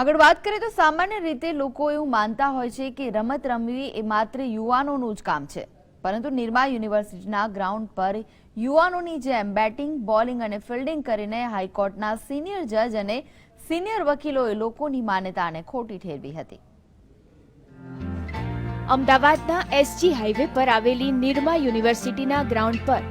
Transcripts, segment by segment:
આગળ વાત કરીએ તો સામાન્ય રીતે લોકો એવું માનતા હોય છે કે રમત રમવી એ માત્ર યુવાનોનું જ કામ છે. પરંતુ નિરમા યુનિવર્સિટીના ગ્રાઉન્ડ પર યુવાનોની જેમ બેટિંગ, બોલિંગ અને ફિલ્ડિંગ કરીને હાઈકોર્ટના સિનિયર જજ અને સિનિયર વકીલોએ લોકોની માન્યતાને ખોટી ઠેરવી હતી. અમદાવાદના એસજી હાઈવે પર આવેલી નિરમા યુનિવર્સિટીના ગ્રાઉન્ડ પર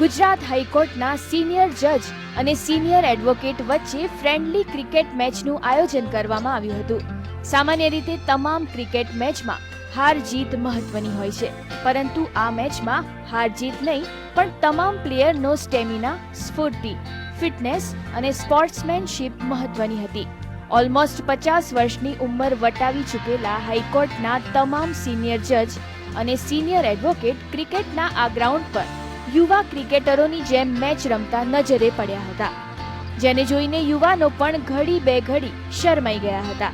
ગુજરાત હાઈકોર્ટના સિનિયર જજ અને સિનિયર એડવોકેટ વચ્ચે ફ્રેન્ડલી ક્રિકેટ મેચનું આયોજન કરવામાં આવ્યું હતું. સામાન્ય રીતે તમામ ક્રિકેટ મેચમાં હાર જીત મહત્વની હોય છે, પરંતુ આ મેચમાં હાર જીત નહીં, પણ તમામ પ્લેયરનો સ્ટેમિના, સ્ફૂર્તિ, ફિટનેસ અને સ્પોર્ટ્સમેનશિપ મહત્વની હતી. ઓલમોસ્ટ પચાસ વર્ષની ઉંમર વટાવી ચૂકેલા હાઈકોર્ટના તમામ સિનિયર જજ અને સિનિયર એડવોકેટ ક્રિકેટના આ ગ્રાઉન્ડ પર યુવા ક્રિકેટરોની જેમ મેચ રમતા નજરે પડ્યા હતા. જેને જોઈને યુવાનો પણ ઘડી બે ઘડી શરમાઈ ગયા હતા.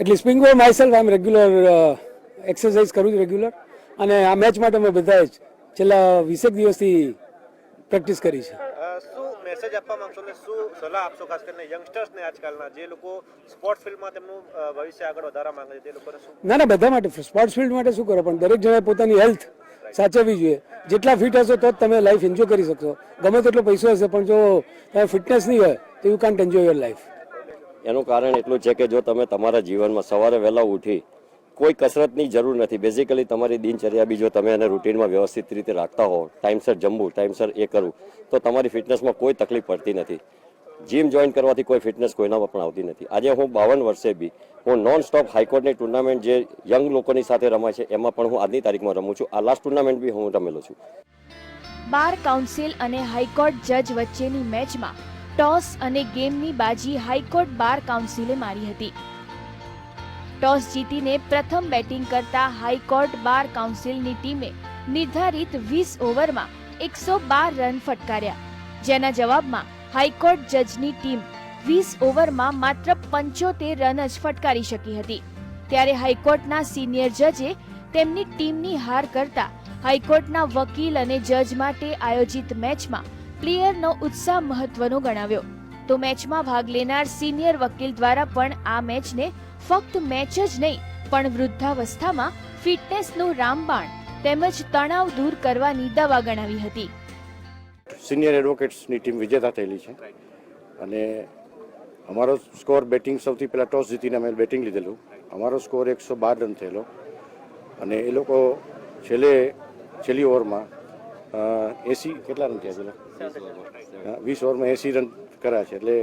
એટલે સ્પ્રિંગ બોલ માયસેલ્ફ આમ રેગ્યુલર એક્સરસાઇઝ કરું છું રેગ્યુલર અને આ મેચ માટે મેં બધાએ જ છેલ્લા વીસેક દિવસથી પ્રેક્ટિસ કરી છે. શું મેસેજ આપવા માંગશો ને શું સલાહ આપશો ખાસ કરીને યંગસ્ટર્સને આજકાલના જે લોકો સ્પોર્ટ ફિલ્ડમાં તેમનું ભવિષ્ય આગળ વધારવા માંગે છે તે લોકોને શું? ના ના બધા માટે સ્પોર્ટ્સ ફિલ્ડ માટે શું કરો પણ દરેક જણાએ પોતાની હેલ્થ સાચવવી જોઈએ. જેટલા ફિટ હશો તો જ તમે લાઈફ એન્જોય કરી શકશો. ગમે તેટલો પૈસો હશે, પણ જો તમે ફિટનેસ નહીં હોય, તો you can't enjoy your life એનું કારણ એટલું છે કે જો તમે તમારા જીવનમાં સવારે વહેલા ઉઠી કોઈ કસરતની જરૂર નથી. બેઝિકલી તમારી દિનચર્યા બી જો તમે એને રૂટીનમાં વ્યવસ્થિત રીતે રાખતા હો ટાઈમસર જમવું ટાઈમસર એ કરવું, તો તમારી ફિટનેસમાં કોઈ તકલીફ પડતી નથી. જીમ જોઈન કરવાથી કોઈ ફિટનેસ કોઈનામાં પણ આવતી નથી. આજે હું બાવન વર્ષે બી હું નોન સ્ટોપ હાઈકોર્ટની ટુર્નામેન્ટ જે યંગ લોકોની સાથે રમાય છે, એમાં પણ હું આજની તારીખમાં રમું છું. આ લાસ્ટ ટુર્નામેન્ટ બી હું રમેલો છું. બાર કાઉન્સિલ અને હાઈકોર્ટ જજ વચ્ચેની મેચમાં ટોસ અને ગેમની બાજી હાઈકોર્ટ બાર કાઉન્સિલે મારી હતી. ટોસ જીતીને પ્રથમ બેટિંગ કરતા હાઈકોર્ટ બાર કાઉન્સિલની ટીમે નિર્ધારિત વીસ ઓવરમાં એકસો બાર રન ફટકાર્યા. જેના જવાબમાં હાઈકોર્ટ જજની ટીમ વીસ ઓવરમાં માત્ર પંચોતેર રન જ ફટકારી શકી હતી. ત્યારે હાઈકોર્ટના સિનિયર જજે તેમની ટીમની હાર કરતા હાઈકોર્ટના વકીલ અને જજ માટે આયોજિત મેચમાં પ્લેયરનો ઉત્સાહ મહત્વનો ગણાવ્યો. તો મેચમાં ભાગ લેનાર સિનિયર વકીલ દ્વારા પણ આ મેચને ફક્ત મેચ જ નહીં, પણ વૃદ્ધાવસ્થામાં ફિટનેસનું રામબાણ તેમજ તણાવ દૂર કરવાની દવા ગણાવી હતી. સિનિયર એડવોકેટ્સની ટીમ વિજેતા થયેલી છે. અને અમારો સ્કોર બેટિંગ સૌથી પહેલાં ટોસ જીતીને અમે બેટિંગ લીધેલું. અમારો સ્કોર એકસો બાર રન થયેલો. અને એ લોકો છેલ્લે, છેલ્લી ઓવરમાં એસી કેટલા રન થયા પેલા વીસ ઓવરમાં એસી રન કર્યા છે. એટલે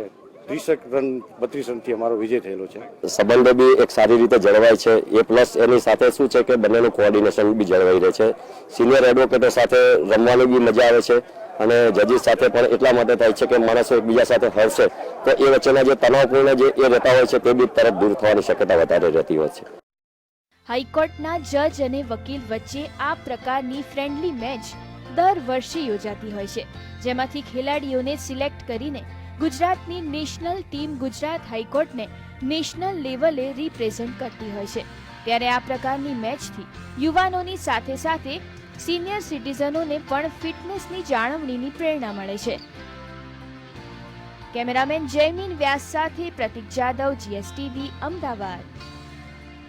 ત્રીસેક રન, બત્રીસ રનથી અમારો વિજય થયેલો છે. સંબંધો બી એક સારી રીતે જળવાય છે. એ પ્લસ એની સાથે શું છે કે બંનેનું કોઓર્ડિનેશન બી જળવાઈ રહે છે. સિનિયર એડવોકેટો સાથે રમવાની બી મજા આવે છે. અને જજીસ સાથે પણ એટલા માટે થાય છે કે માણસો એકબીજા સાથે હરશે. તો એ વચ્ચેના જે તણાવપૂર્ણ જે એ રહેતા હોય છે, તે બી તરત દૂર થવાની શક્યતા વધારે રહેતી હોય છે. હાઈકોર્ટના જજ અને વકીલ વચ્ચે આ પ્રકારની ફ્રેન્ડલી મેચ દર વર્ષે યોજાતી હોય છે, જેમાંથી ખેલાડીઓને સિલેક્ટ કરીને ગુજરાતની નેશનલ ટીમ ગુજરાત હાઈકોર્ટને નેશનલ લેવલે રિપ્રેઝેન્ટ કરતી હોય છે. ત્યારે આ પ્રકારની મેચથી યુવાનોની સાથે સાથે સિનિયર સિટીઝનોને પણ ફિટનેસની જાળવણીની પ્રેરણા મળે છે. કેમેરામેન જયમીન વ્યાસ સાથે પ્રતિક જાદવ જીએસટીવી અમદાવાદ.